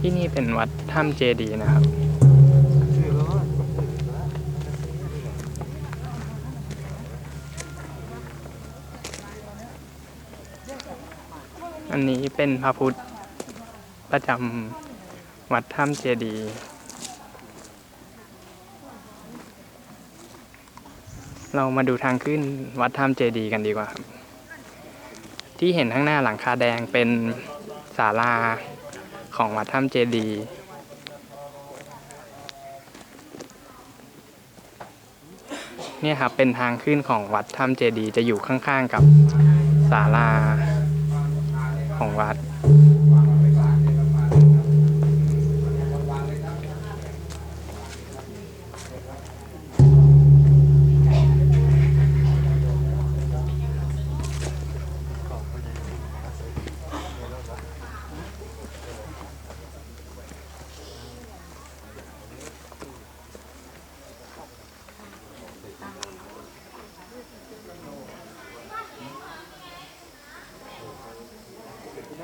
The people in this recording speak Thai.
ที่นี่เป็นวัดถ้ำเจดีนะครับ อันนี้เป็นพระพุทธประจำวัดถ้ำเจดีเรามาดูทางขึ้นวัดถ้ำเจดีกันดีกว่าครับ ที่เห็นข้างหน้าหลังคาแดงเป็นศาลา ของวัดถ้ำเจดีย์เนี่ยครับเป็นทางขึ้นของวัดถ้ำเจดีย์จะอยู่ข้างๆกับศาลาของวัด